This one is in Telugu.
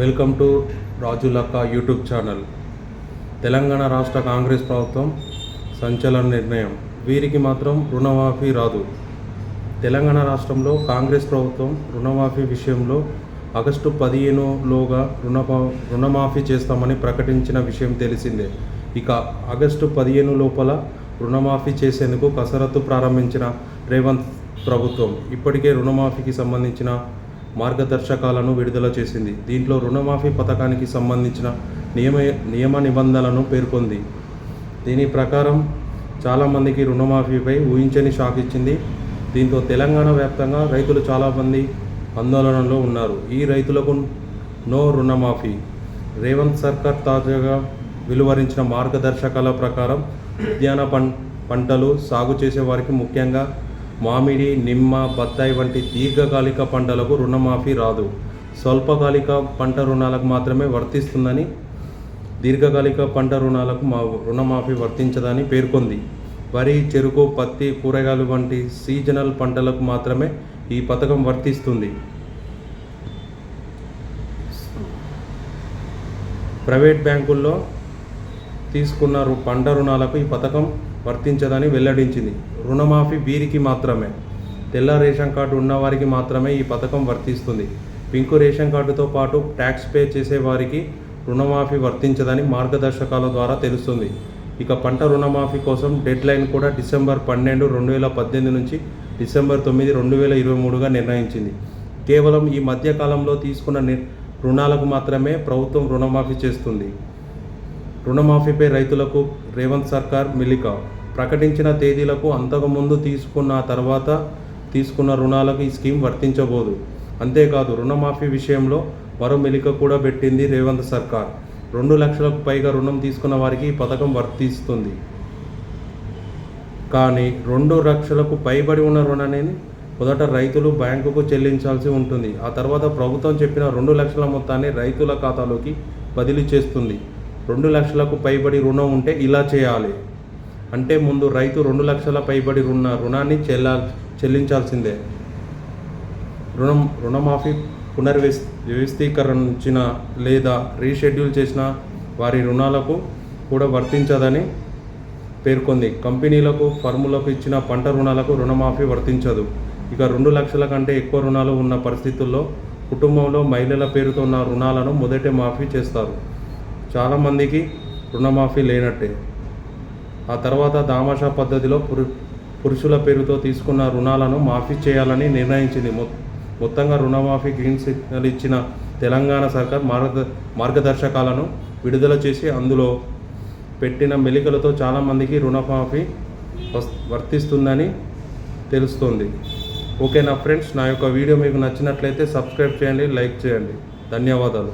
Welcome to Rajulakka YouTube channel. Telangana రాష్ట్ర కాంగ్రెస్ ప్రభుత్వం సంచలన నిర్ణయం. వీరికి మాత్రం రుణమాఫీ రాదు. తెలంగాణ రాష్ట్రంలో కాంగ్రెస్ ప్రభుత్వం రుణమాఫీ విషయంలో ఆగస్టు పదిహేనులోగా రుణమా రుణమాఫీ చేస్తామని ప్రకటించిన విషయం తెలిసిందే. ఇక ఆగస్టు పదిహేను లోపల రుణమాఫీ చేసేందుకు కసరత్తు ప్రారంభించిన రేవంత్ ప్రభుత్వం ఇప్పటికే రుణమాఫీకి సంబంధించిన మార్గదర్శకాలను విడుదల చేసింది. దీంట్లో రుణమాఫీ పథకానికి సంబంధించిన నియమ నియమ నిబంధనలను పేర్కొంది. దీని ప్రకారం చాలామందికి రుణమాఫీపై ఊహించని షాక్ ఇచ్చింది. దీంతో తెలంగాణ వ్యాప్తంగా రైతులు చాలామంది ఆందోళనలో ఉన్నారు. ఈ రైతులకు నో రుణమాఫీ. రేవంత్ సర్కార్ తాజాగా వెలువరించిన మార్గదర్శకాల ప్రకారం ఉద్యాన పంటలు సాగు చేసే వారికి ముఖ్యంగా మామిడి నిమ్మ బత్తాయి వంటి దీర్ఘకాలిక పంటలకు రుణమాఫీ రాదు. స్వల్పకాలిక పంట రుణాలకు మాత్రమే వర్తిస్తుందని దీర్ఘకాలిక పంట రుణాలకు మా రుణమాఫీ వర్తించదని పేర్కొంది. వరి చెరుకు పత్తి కూరగాయలు వంటి సీజనల్ పంటలకు మాత్రమే ఈ పథకం వర్తిస్తుంది. ప్రైవేట్ బ్యాంకుల్లో తీసుకున్న రు- పంట రుణాలకు ఈ పథకం వర్తించదని వెల్లడించింది. రుణమాఫీ వీరికి మాత్రమే. తెల్ల రేషన్ కార్డు ఉన్నవారికి మాత్రమే ఈ పథకం వర్తిస్తుంది. పింకు రేషన్ కార్డుతో పాటు ట్యాక్స్ పే చేసే వారికి రుణమాఫీ వర్తించదని మార్గదర్శకాల ద్వారా తెలుస్తుంది. ఇక పంట రుణమాఫీ కోసం డెడ్ లైన్ కూడా డిసెంబర్ పన్నెండు రెండు వేల పద్దెనిమిది నుంచి డిసెంబర్ తొమ్మిది రెండు వేల ఇరవై మూడుగా నిర్ణయించింది. కేవలం ఈ మధ్యకాలంలో తీసుకున్న ని- రుణాలకు మాత్రమే ప్రభుత్వం రుణమాఫీ చేస్తుంది. రుణమాఫీపై రైతులకు రేవంత్ సర్కార్ మిలిక. ప్రకటించిన తేదీలకు అంతకుముందు తీసుకున్న తర్వాత తీసుకున్న రుణాలకు ఈ స్కీమ్ వర్తించబోదు. అంతేకాదు రుణమాఫీ విషయంలో మరో మెలిక కూడా పెట్టింది రేవంత్ సర్కార్. రెండు లక్షలకు పైగా రుణం తీసుకున్న వారికి ఈ పథకం వర్తిస్తుంది. కానీ రెండు లక్షలకు పైబడి ఉన్న రుణాన్ని మొదట రైతులు బ్యాంకుకు చెల్లించాల్సి ఉంటుంది. ఆ తర్వాత ప్రభుత్వం చెప్పిన రెండు లక్షల మొత్తాన్ని రైతుల ఖాతాలోకి బదిలీ చేస్తుంది. రెండు లక్షలకు పైబడి రుణం ఉంటే ఇలా చేయాలి. అంటే ముందు రైతు రెండు లక్షల పైబడి రుణ రుణాన్ని చెల్లా చెల్లించాల్సిందే. రుణం రుణమాఫీ పునర్వ్యస్ వ్యవస్థీకరించిన లేదా రీషెడ్యూల్ చేసిన వారి రుణాలకు కూడా వర్తించదని పేర్కొంది. కంపెనీలకు ఫర్ములకు ఇచ్చిన పంట రుణాలకు రుణమాఫీ వర్తించదు. ఇక రెండు లక్షల కంటే ఎక్కువ రుణాలు ఉన్న పరిస్థితుల్లో కుటుంబంలో మహిళల పేరుతో ఉన్న రుణాలను మొదటే మాఫీ చేస్తారు. చాలామందికి రుణమాఫీ లేనట్టే. ఆ తర్వాత దామాషా పద్ధతిలో పురు పురుషుల పేరుతో తీసుకున్న రుణాలను మాఫీ చేయాలని నిర్ణయించింది. మొత్తంగా రుణమాఫీ గ్రీన్ సిగ్నల్ ఇచ్చిన తెలంగాణ సర్కార్ మార్గ మార్గదర్శకాలను విడుదల చేసి అందులో పెట్టిన మెలికలతో చాలామందికి రుణమాఫీ వర్తిస్తుందని తెలుస్తుంది. ఓకే నా ఫ్రెండ్స్? నా యొక్క వీడియో మీకు నచ్చినట్లయితే సబ్స్క్రైబ్ చేయండి లైక్ చేయండి. ధన్యవాదాలు.